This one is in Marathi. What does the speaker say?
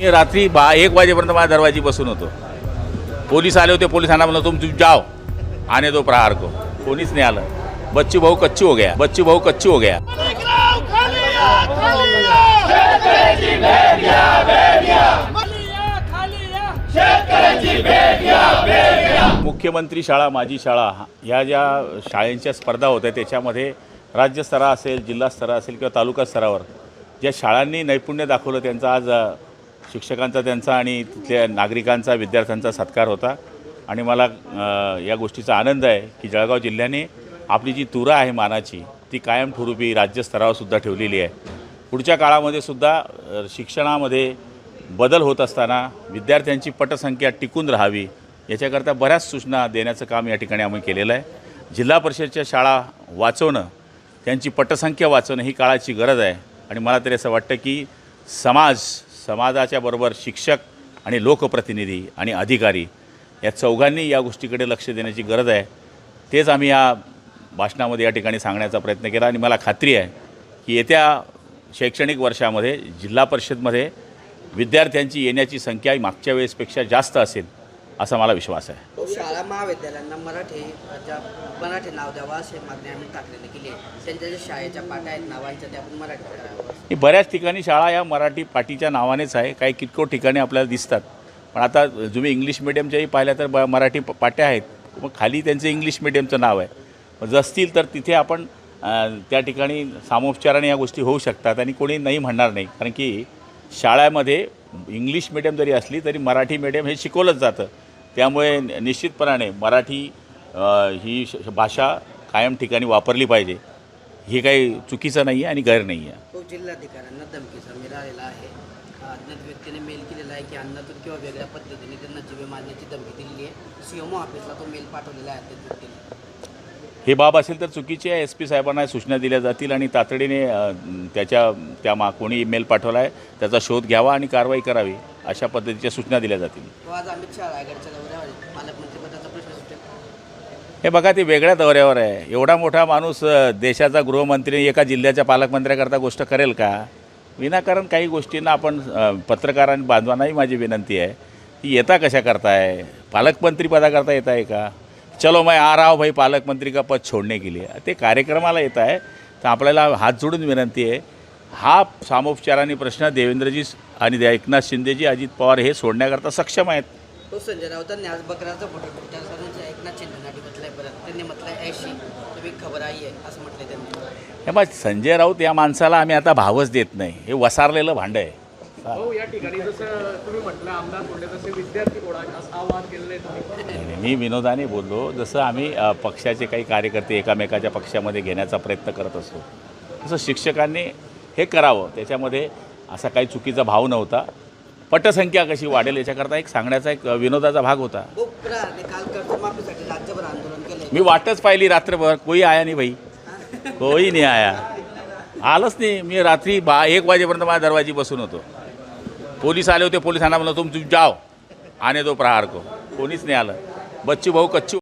मी रात्री बा एक वाजेपर्यंत माझ्या दरवाजी बसून होतो. पोलीस आले होते पोलिसांना म्हणलं तुम चुप जाओ आने दो प्रहार को. कोणीच नाही आलं. बच्ची भाऊ कच्ची हो गया. बच्ची भाऊ कच्ची हो गया. मुख्यमंत्री शाळा माझी शाळा ह्या ज्या शाळेंच्या स्पर्धा होत्या त्याच्यामध्ये राज्यस्तरा असेल जिल्हास्तरा असेल किंवा तालुका स्तरावर ज्या शाळांनी नैपुण्य दाखवलं त्यांचा आज शिक्षकांचा त्यांचा आणि तिथल्या नागरिकांचा विद्यार्थ्यांचा सत्कार होता. आणि मला या गोष्टीचा आनंद आहे की जळगाव जिल्ह्याने आपली जी तुरा आहे मानाची ती कायम ठुरूपी राज्यस्तरावरसुद्धा ठेवलेली आहे. पुढच्या काळामध्ये सुद्धा शिक्षणामध्ये बदल होत असताना विद्यार्थ्यांची पटसंख्या टिकून राहावी याच्याकरता बऱ्याच सूचना देण्याचं काम या ठिकाणी आम्ही केलेलं आहे. जिल्हा परिषदच्या शाळा वाचवणं त्यांची पटसंख्या वाचवणं ही काळाची गरज आहे. आणि मला तरी असं वाटतं की समाज समाजाच्या बरोबर शिक्षक आणि लोकप्रतिनिधी आणि अधिकारी या चौघांनी या गोष्टीकडे लक्ष देण्याची गरज आहे. तेच आम्ही या भाषणामध्ये या ठिकाणी सांगण्याचा प्रयत्न केला आणि मला खात्री आहे की येत्या शैक्षणिक वर्षामध्ये जिल्हा परिषदमध्ये विद्यार्थ्यांची येण्याची संख्या मागच्या वेळेसपेक्षा जास्त असेल. असा मला विश्वास आहे. शाळा महाविद्यालयांना मराठी मराठी नाव द्यावं असे मागणी आम्ही टाकलेली केली आहे. त्यांच्या ज्या शाळेच्या पाट्या आहेत नावांच्या त्या आपण मराठी बऱ्याच ठिकाणी शाळा या मराठी पाटीच्या नावानेच आहे. काही किरकोळ ठिकाणी आपल्याला दिसतात. पण आता तुम्ही इंग्लिश मिडियमच्याही पाहिल्या तर ब मराठी पाट्या आहेत. मग खाली त्यांचं इंग्लिश मिडियमचं नाव आहे. असतील तर तिथे आपण त्या ठिकाणी सामोपचाराने या गोष्टी होऊ शकतात आणि कोणी नाही म्हणणार नाही. कारण की शाळेमध्ये इंग्लिश मिडियम जरी असली तरी मराठी मिडियम हे शिकवलंच जातं. त्यामुळे निश्चितपणाने मराठी ही भाषा कायम ठिकाणी वापरली पाहिजे. हे काही चुकीचं नाही आहे आणि गैर नाही आहे तो जिल्हाधिकाऱ्यांना धमकीचा आहे. अज्ञात व्यक्तीने मेल केलेला आहे की अन्नातून किंवा वेगळ्या पद्धतीने त्यांना जीवे मारण्याची धमकी दिलेली आहे. सीएमओ ऑफिसला तो मेल पाठवलेला आहे व्यक्तीने. हे बाब असेल तर चुकीची आहे. एस पी साहेबांना सूचना दिल्या जातील आणि तातडीने त्याच्या त्या मा कोणी ईमेल पाठवला आहे त्याचा शोध घ्यावा आणि कारवाई करावी. अशा पद्धतीच्या सूचना दिल्या जातील. तो आज अमित शहा रायगडच्या दौऱ्यावर आहे. पालकमंत्रीपदाचा प्रश्न सुटेल हे बघा ते वेगळ्या दौऱ्यावर आहे. एवढा मोठा माणूस अ, देशाचा गृहमंत्री एका जिल्ह्याच्या पालकमंत्र्याकरता गोष्ट करेल का? विनाकारण काही गोष्टींना आपण अ, पत्रकारांनी बांधवांनाही माझी विनंती आहे की येता कशा करताय? पालकमंत्री पदाकरता येत आहे का? चलो मैं आ रहा हूँ भाई पालकमंत्री का पद छोड़ने के लिए. ते कार्यक्रमाला येत आहे. तर आपल्याला हात जोडून विनंती आहे हा सामोपचाराने प्रश्न देवेंद्रजी आणि एकनाथ शिंदेजी अजित पवार हे सोडण्याकरता सक्षम आहेत. तो संजय राऊतांनी आज बकराचा फोटो ट्विटर करून एकनाथ शिंदेसाठी म्हटलंय परत. त्यांनी म्हटलंय ऐशी तुम्ही खबर आई आहे असं म्हटलंय त्यांनी. हे बघ संजय राऊत या माणसाला आम्ही आता भावच देत नाही. हे वसारलेलं भांडं आहे. हो या ठिकाणी जसं तुम्ही म्हटलं आमदार बोलले तसे विद्यार्थी कोणा असं आवाहन केलेलं आहे तुम्ही. नाही, नाही, मी विनोदाने बोललो. जसं आम्ही पक्षाचे काही कार्यकर्ते एकामेकाच्या पक्षामध्ये घेण्याचा प्रयत्न करत असतो तसं शिक्षकांनी हे करावं. त्याच्यामध्ये असा काही चुकीचा भाव नव्हता. पटसंख्या कशी वाढेल याच्याकरता एक सांगण्याचा एक विनोदाचा भाग होता. मी वाटच पाहिली रात्रभर. कोई आया नाही भाई. कोई नाही आया. आलंच नाही. मी रात्री बा एक वाजेपर्यंत माझ्या दरवाजी बसून होतो. पोलीस आले होते. पोलिसांना म्हणलं तुम जाओ. आने दो प्रहार को. कोणीच नाही आलं. बच्चू भाऊ कच्चू